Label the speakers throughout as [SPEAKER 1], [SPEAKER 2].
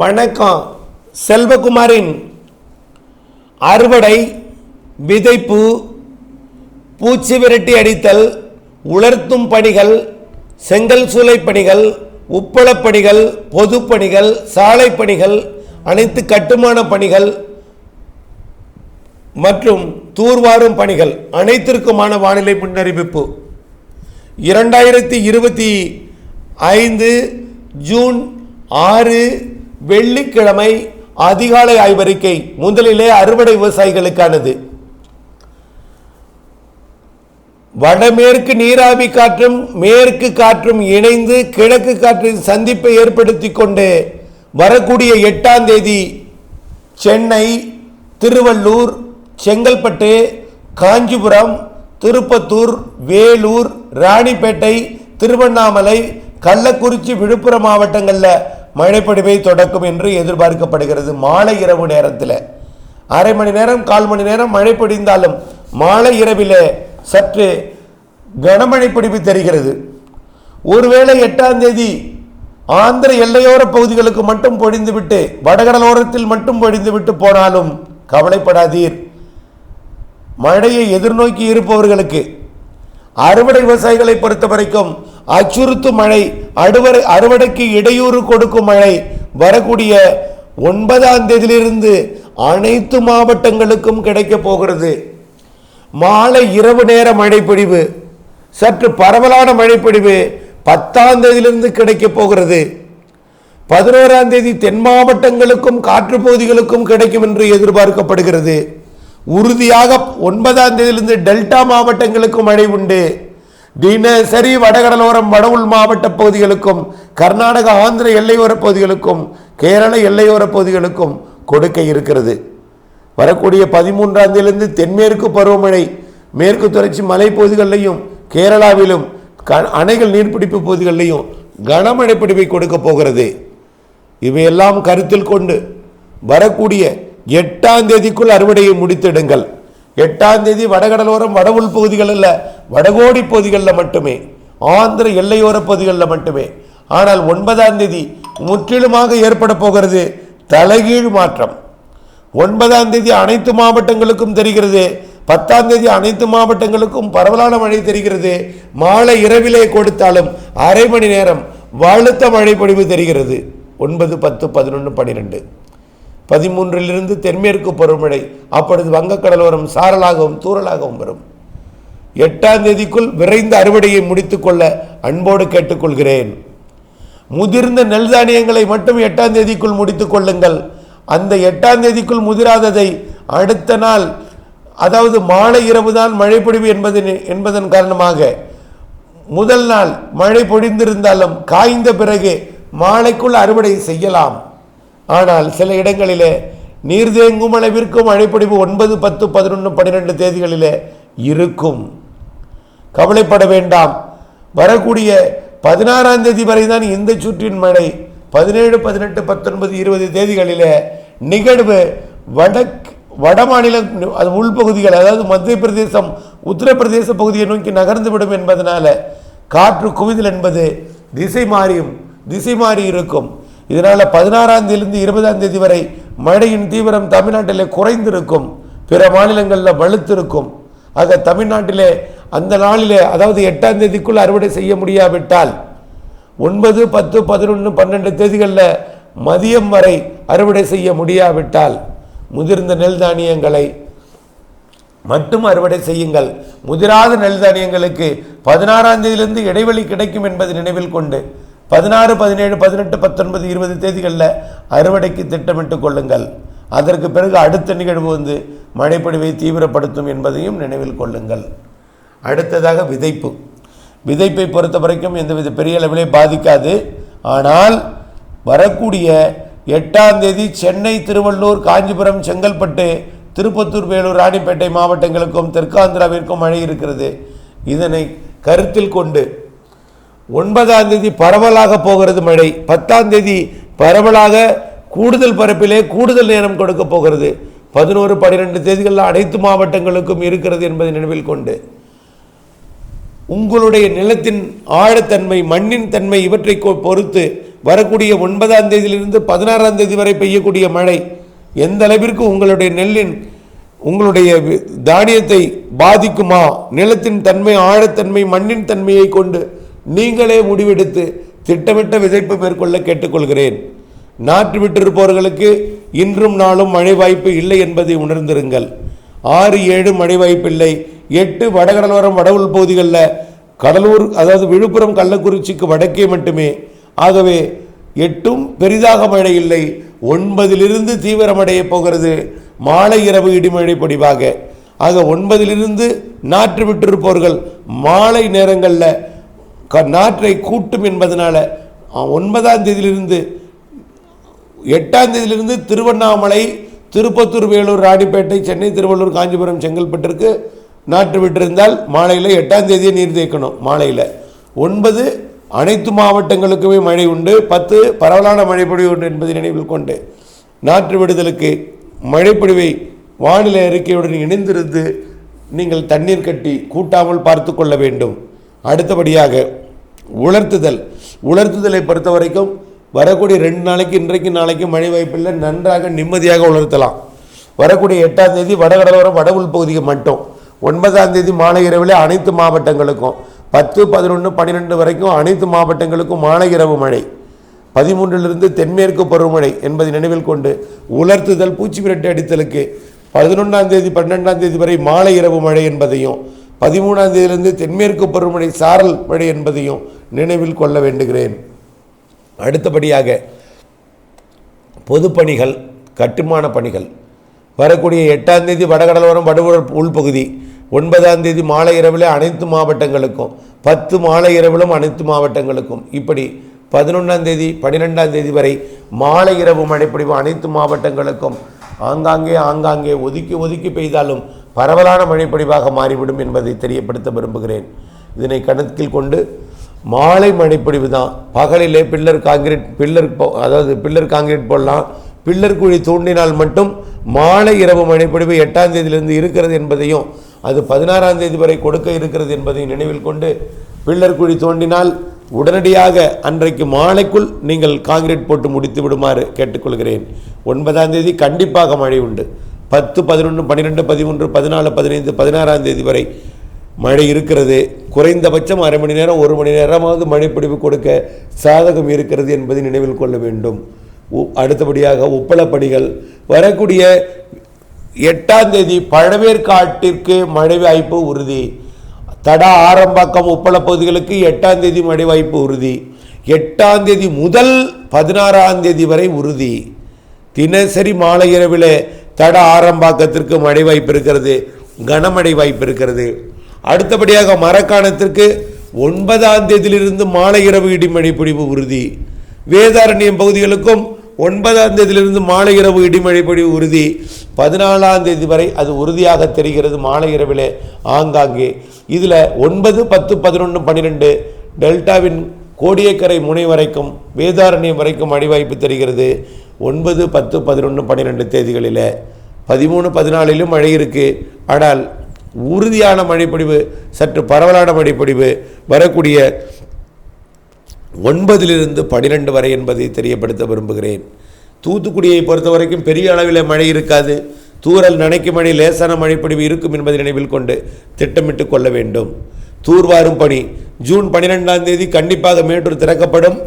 [SPEAKER 1] வணக்கம். செல்வகுமாரின் அறுவடை விதைப்பு பூச்சி விரட்டி அடித்தல் உலர்த்தும் பணிகள் செங்கல் சூளை பணிகள் உப்பளப்பணிகள் பொதுப்பணிகள் சாலை பணிகள் அனைத்து கட்டுமான பணிகள் மற்றும் தூர்வாரும் பணிகள் அனைத்திற்குமான வானிலை முன்னறிவிப்பு. இரண்டாயிரத்தி இருபத்தி ஐந்து ஜூன் ஆறு வெள்ளிக்கிழமை அதிகாலை ஆய்வறிக்கை. முதலிலே அறுவடை விவசாயிகளுக்கானது. வடமேற்கு நீராவி காற்றும் மேற்கு காற்றும் இணைந்து கிழக்கு காற்றின் சந்திப்பை ஏற்படுத்தி கொண்டு வரக்கூடிய எட்டாம் தேதி சென்னை திருவள்ளூர் செங்கல்பட்டு காஞ்சிபுரம் திருப்பத்தூர் வேலூர் ராணிப்பேட்டை திருவண்ணாமலை கள்ளக்குறிச்சி விழுப்புரம் மாவட்டங்களில் மழைப்பொழிவை தொடக்கும் என்று எதிர்பார்க்கப்படுகிறது. மாலை இரவு நேரத்தில். அரை மணி நேரம் கால் மணி நேரம் மழை பொழிந்தாலும் மாலை இரவிலே சற்று கனமழை பிடிப்பு தெரிகிறது. ஒருவேளை எட்டாம் தேதி ஆந்திர எல்லையோர பகுதிகளுக்கு மட்டும் பொழிந்துவிட்டு வடகடலோரத்தில் மட்டும் பொழிந்துவிட்டு போனாலும் கவலைப்படாதீர். மழையை எதிர்நோக்கி இருப்பவர்களுக்கு அறுவடை விவசாயிகளை பொறுத்த வரைக்கும் அச்சுறுத்தும் மழை அறுவடை அறுவடைக்கு இடையூறு கொடுக்கும் மழை வரக்கூடிய ஒன்பதாம் தேதியிலிருந்து அனைத்து மாவட்டங்களுக்கும் கிடைக்க போகிறது. மாலை இரவு நேர மழைப்பொழிவு சற்று பரவலான மழைப்பொழிவு பத்தாம் தேதியிலிருந்து கிடைக்க போகிறது. பதினோராம் தேதி தென் மாவட்டங்களுக்கும் காற்று பகுதிகளுக்கும் கிடைக்கும் என்று எதிர்பார்க்கப்படுகிறது. உறுதியாக ஒன்பதாம் தேதியிலிருந்து டெல்டா மாவட்டங்களுக்கும் மழை உண்டு. தினசரி வடகடலோரம் வட மாவட்ட பகுதிகளுக்கும் கர்நாடக ஆந்திர எல்லையோர பகுதிகளுக்கும் கேரள எல்லையோர பகுதிகளுக்கும் கொடுக்க இருக்கிறது. வரக்கூடிய பதிமூன்றாம் தேதியிலிருந்து தென்மேற்கு பருவமழை மேற்கு தொடர்ச்சி மலைப்பகுதிகளிலையும் கேரளாவிலும் க- அணைகள் நீர்பிடிப்பு பகுதிகளிலையும் கனமழை பிடிப்பை கொடுக்க போகிறது. இவையெல்லாம் கருத்தில் கொண்டு வரக்கூடிய எட்டாம் தேதிக்குள் அறுவடையை முடித்திடுங்கள். எட்டாம் தேதி வடகடலோரம் வட உள் பகுதிகளில் வடகோடி பகுதிகளில் மட்டுமே ஆந்திர எல்லையோர பகுதிகளில் மட்டுமே. ஆனால் ஒன்பதாம் தேதி முற்றிலுமாக ஏற்பட போகிறது தலைகீழ் மாற்றம். ஒன்பதாம் தேதி அனைத்து மாவட்டங்களுக்கும் தெரிகிறது பத்தாம் தேதி அனைத்து மாவட்டங்களுக்கும் பரவலான மழை தெரிகிறது. மாலை இரவிலே கொடுத்தாலும் அரை மணி நேரம் வலுத்த மழை பொழிவு தெரிகிறது. ஒன்பது பத்து பதினொன்று பன்னிரெண்டு பதிமூன்றிலிருந்து தென்மேற்கு பருவமழை. அப்பொழுது வங்கக்கடலோரம் சாரலாகவும் தூரலாகவும் வரும். எட்டாம் தேதிக்குள் விரைந்த அறுவடையை முடித்துக்கொள்ள அன்போடு கேட்டுக்கொள்கிறேன். முதிர்ந்த நெல் தானியங்களை மட்டும் எட்டாம் தேதிக்குள் முடித்துக் கொள்ளுங்கள். அந்த எட்டாம் தேதிக்குள் முதிராததை அடுத்த நாள் அதாவது மாலை இரவு தான் மழை பொழிவு என்பதன் என்பதன் காரணமாக முதல் நாள் மழை பொழிந்திருந்தாலும் காய்ந்த பிறகு மாலைக்குள் அறுவடை செய்யலாம். ஆனால் சில இடங்களிலே நீர் தேங்கும் அளவிற்கு ஒன்பது பத்து பதினொன்று பன்னிரெண்டு தேதிகளிலே இருக்கும். கவலைப்பட வேண்டாம். வரக்கூடிய பதினாறாம் தேதி வரை தான் இந்த சுற்றின் மழை. பதினேழு பதினெட்டு பத்தொன்பது இருபது தேதிகளிலே நிகழ்வு வடக் வட மாநிலம் அது உள்பகுதிகள் அதாவது மத்திய பிரதேசம் உத்தரப்பிரதேச பகுதியை நோக்கி நகர்ந்துவிடும் என்பதனால காற்று குவிதல் என்பது திசை மாறியும் திசை மாறி இருக்கும். இதனால் பதினாறாம் தேதியிலிருந்து இருபதாம் தேதி வரை மழையின் தீவிரம் தமிழ்நாட்டிலே குறைந்திருக்கும் பிற மாநிலங்களில் வலுத்திருக்கும். ஆக தமிழ்நாட்டிலே அந்த நாளிலே அதாவது எட்டாம் தேதிக்குள் அறுவடை செய்ய முடியாவிட்டால் ஒன்பது பத்து பதினொன்று பன்னெண்டு தேதிகளில் மதியம் வரை அறுவடை செய்ய முடியாவிட்டால் முதிர்ந்த நெல் தானியங்களை மட்டும் அறுவடை செய்யுங்கள். முதிராத நெல் தானியங்களுக்கு பதினாறாம் தேதியிலிருந்து இடைவெளி கிடைக்கும் என்பதை நினைவில் கொண்டு பதினாறு பதினேழு பதினெட்டு பத்தொன்பது இருபது தேதிகளில் அறுவடைக்கு திட்டமிட்டுக் கொள்ளுங்கள். அதற்கு பிறகு அடுத்த நிகழ்வு வந்து மழைப்பொழிவை தீவிரப்படுத்தும் என்பதையும் நினைவில் கொள்ளுங்கள். அடுத்ததாக விதைப்பு. விதைப்பை பொறுத்த வரைக்கும் எந்தவித பெரிய அளவிலே பாதிக்காது. ஆனால் வரக்கூடிய எட்டாம் தேதி சென்னை திருவள்ளூர் காஞ்சிபுரம் செங்கல்பட்டு திருப்பத்தூர் வேலூர் ராணிப்பேட்டை மாவட்டங்களுக்கும் தெற்காந்திராவிற்கும் மழை இருக்கிறது. இதனை கருத்தில் கொண்டு ஒன்பதாம் தேதி பரவலாக போகிறது மழை. பத்தாம் தேதி பரவலாக கூடுதல் பரப்பிலே கூடுதல் நேரம் கொடுக்க போகிறது. பதினோரு பன்னிரெண்டு தேதிகளில் அனைத்து மாவட்டங்களுக்கும் இருக்கிறது என்பதை நினைவில் கொண்டு. உங்களுடைய நிலத்தின் ஆழத்தன்மை மண்ணின் தன்மை இவற்றை கொ- பொறுத்து வரக்கூடிய ஒன்பதாம் தேதியிலிருந்து பதினாறாம் தேதி வரை பெய்யக்கூடிய மழை எந்த அளவிற்கு உங்களுடைய நெல்லின் உங்களுடைய வி- தானியத்தை பாதிக்குமா? நிலத்தின் தன்மை ஆழத்தன்மை மண்ணின் தன்மையை கொண்டு நீங்களே முடிவெடுத்து திட்டமிட்ட விதைப்பு மேற்கொள்ள கேட்டுக்கொள்கிறேன். நாற்று விட்டிருப்பவர்களுக்கு இன்றும் நாளும் மழை வாய்ப்பு இல்லை என்பதை உணர்ந்திருங்கள். ஆறு ஏழு மழை வாய்ப்பில்லை எட்டு வடகடலோரம் வடவுள் பகுதிகளில் கடலூர் அதாவது விழுப்புரம் கள்ளக்குறிச்சிக்கு வடக்கே மட்டுமே. ஆகவே எட்டும் பெரிதாக மழை இல்லை. ஒன்பதிலிருந்து தீவிரமடைய போகிறது. மாலை இரவு இடிமழை பொடிவாக. ஆக ஒன்பதிலிருந்து நாற்று விட்டிருப்பவர்கள் மாலை நேரங்களில் நாற்றை கூட்டும் என்பதனால் ஒன்பதாம் தேதியிலிருந்து எட்டாம் தேதியிலிருந்து திருவண்ணாமலை திருப்பத்தூர் வேலூர் ராணிப்பேட்டை சென்னை திருவள்ளூர் காஞ்சிபுரம் செங்கல்பட்டிற்கு நாற்று விட்டிருந்தால் மாலையில் எட்டாம் தேதியை நீர் தேய்க்கணும் மாலையில். ஒன்பது அனைத்து மாவட்டங்களுக்குமே மழை உண்டு. பத்து பரவலான மழைப்பொழிவு உண்டு என்பதை நினைவில் கொண்டு நாற்று விடுதலுக்கு மழைப்பொழிவை வானிலை அறிக்கையுடன் இணைந்திருந்து நீங்கள் தண்ணீர் கட்டி கூட்டாமல் பார்த்து கொள்ள வேண்டும். அடுத்தபடியாக உலர்த்துதல். உலர்த்துதலை பொறுத்த வரைக்கும் வரக்கூடிய ரெண்டு நாளைக்கு இன்றைக்கு நாளைக்கு மழை வாய்ப்பில்லை. நன்றாக நிம்மதியாக உலர்த்தலாம். வரக்கூடிய எட்டாம் தேதி வடகடலோரம் வட உள்பகுதிக்கு மட்டும். ஒன்பதாம் தேதி மாலை இரவில் அனைத்து மாவட்டங்களுக்கும். பத்து பதினொன்று பன்னிரெண்டு வரைக்கும் அனைத்து மாவட்டங்களுக்கும் மாலை இரவு மழை. பதிமூன்றிலிருந்து தென்மேற்கு பருவமழை என்பதை நினைவில் கொண்டு உலர்த்துதல் பூச்சி விரட்டு அடித்தலுக்கு பதினொன்றாம் தேதி பன்னெண்டாம் தேதி வரை மாலை இரவு மழை என்பதையும் பதிமூணாம் தேதியிலிருந்து தென்மேற்கு பருவமழை சாரல் மழை என்பதையும் நினைவில் கொள்ள வேண்டுகிறேன். அடுத்தபடியாக பொதுப்பணிகள் கட்டுமான பணிகள். வரக்கூடிய எட்டாம் தேதி வடகடலோரம் வடபுற உள்பகுதி ஒன்பதாம் தேதி மாலை இரவில் அனைத்து மாவட்டங்களுக்கும் பத்து மாலை இரவிலும் அனைத்து மாவட்டங்களுக்கும். இப்படி பதினொன்றாம் தேதி பன்னிரெண்டாம் தேதி வரை மாலை இரவு மழைப்பொழிவு அனைத்து மாவட்டங்களுக்கும் ஆங்காங்கே ஆங்காங்கே ஒதுக்கி ஒதுக்கி பெய்தாலும் பரவலான மழைப்பொழிவாக மாறிவிடும் என்பதை தெரியப்படுத்த விரும்புகிறேன். இதனை கணக்கில் கொண்டு மாலை மழைப்பொழிவு தான். பகலிலே பில்லர் காங்கிரீட் பில்லர் போ- அதாவது பில்லர் காங்கிரீட் போடலாம். பில்லர் குழி தூண்டினால் மட்டும் மாலை இரவு மழைப்பொழிவு எட்டாம் தேதியிலிருந்து இருக்கிறது என்பதையும் அது பதினாறாம் தேதி வரை கொடுக்க இருக்கிறது என்பதையும் நினைவில் கொண்டு பில்லர் குழி தோண்டினால் உடனடியாக அன்றைக்கு மாலைக்குள் நீங்கள் காங்கிரீட் போட்டு முடித்து விடுமாறு கேட்டுக்கொள்கிறேன். ஒன்பதாம் தேதி கண்டிப்பாக மழை உண்டு. பத்து பதினொன்று பன்னிரெண்டு பதிமூன்று பதினாலு பதினைந்து பதினாறாம் தேதி வரை மழை இருக்கிறது. குறைந்தபட்சம் அரை மணி நேரம் ஒரு மணி நேரமாவது மழைப்பிடிவு கொடுக்க சாதகம் இருக்கிறது என்பதை நினைவில் கொள்ள வேண்டும். உ- அடுத்தபடியாக உப்பளப்படிகள். வரக்கூடிய எட்டாம் தேதி பழவேற்காட்டிற்கு மழை வாய்ப்பு உறுதி. தடா ஆரம்பாக்கம் உப்பள பகுதிகளுக்கு எட்டாம் தேதி மழை வாய்ப்பு உறுதி. எட்டாம் தேதி முதல் பதினாறாம் தேதி வரை உறுதி. தினசரி மாலை இரவில் தட ஆரம்பாக்கத்திற்கு மழை வாய்ப்பு இருக்கிறது கனமழை வாய்ப்பு இருக்கிறது அடுத்தபடியாக மரக்காணத்திற்கு ஒன்பதாம் தேதியிலிருந்து மாலை இரவு இடிமழை பொழிவு உறுதி. வேதாரண்யம் பகுதிகளுக்கும் ஒன்பதாம் தேதியிலிருந்து மாலை இரவு இடிமழை பொழிவு உறுதி. பதினாலாம் தேதி வரை அது உறுதியாக தெரிகிறது மாலை இரவில் ஆங்காங்கே. இதில் ஒன்பது பத்து பதினொன்று பன்னிரெண்டு டெல்டாவின் கோடியக்கரை முனை வரைக்கும் வேதாரண்யம் வரைக்கும் அடிவாய்ப்பு வாய்ப்பு தெரிகிறது. ஒன்பது பத்து பதினொன்று பன்னிரெண்டு தேதிகளில். பதிமூணு பதினாலிலும் மழை இருக்குது ஆனால் உறுதியான மழைப்பொழிவு சற்று பரவலான மழைப்பொழிவு வரக்கூடிய ஒன்பதிலிருந்து பனிரெண்டு வரை என்பதை தெரியப்படுத்த விரும்புகிறேன். தூத்துக்குடியை பொறுத்த வரைக்கும் பெரிய அளவில் மழை இருக்காது. தூரல் நனைக்கும் மழை லேசான மழைப்பொழிவு இருக்கும் என்பதை நினைவில் கொண்டு திட்டமிட்டு கொள்ள வேண்டும். தூர்வாரும் பணி ஜூன் பன்னிரெண்டாம் தேதி கண்டிப்பாக மேட்டூர் திறக்கப்படும்.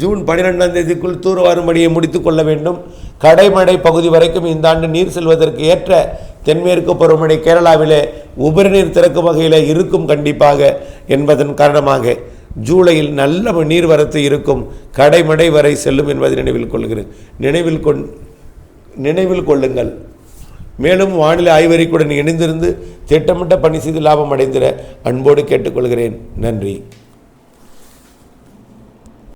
[SPEAKER 1] ஜூன் பன்னிரெண்டாம் தேதிக்குள் தூர்வாரும் பணியை முடித்து கொள்ள வேண்டும். கடைமடை பகுதி வரைக்கும் இந்த ஆண்டு நீர் செல்வதற்கு ஏற்ற தென்மேற்கு பருவமழை கேரளாவிலே உபரிநீர் திறக்கும் வகையில் இருக்கும் கண்டிப்பாக என்பதன் காரணமாக ஜூலையில் நல்ல நீர்வரத்து இருக்கும் கடைமடை வரை செல்லும் என்பதை நினைவில் கொள்கிறேன். நினைவில் கொண் நினைவில் கொள்ளுங்கள். மேலும் வானிலை ஆய்வறிக்கையுடன் இணைந்திருந்து திட்டமிட்ட பணி செய்து லாபம் அடைந்திட அன்போடு கேட்டுக்கொள்கிறேன். நன்றி.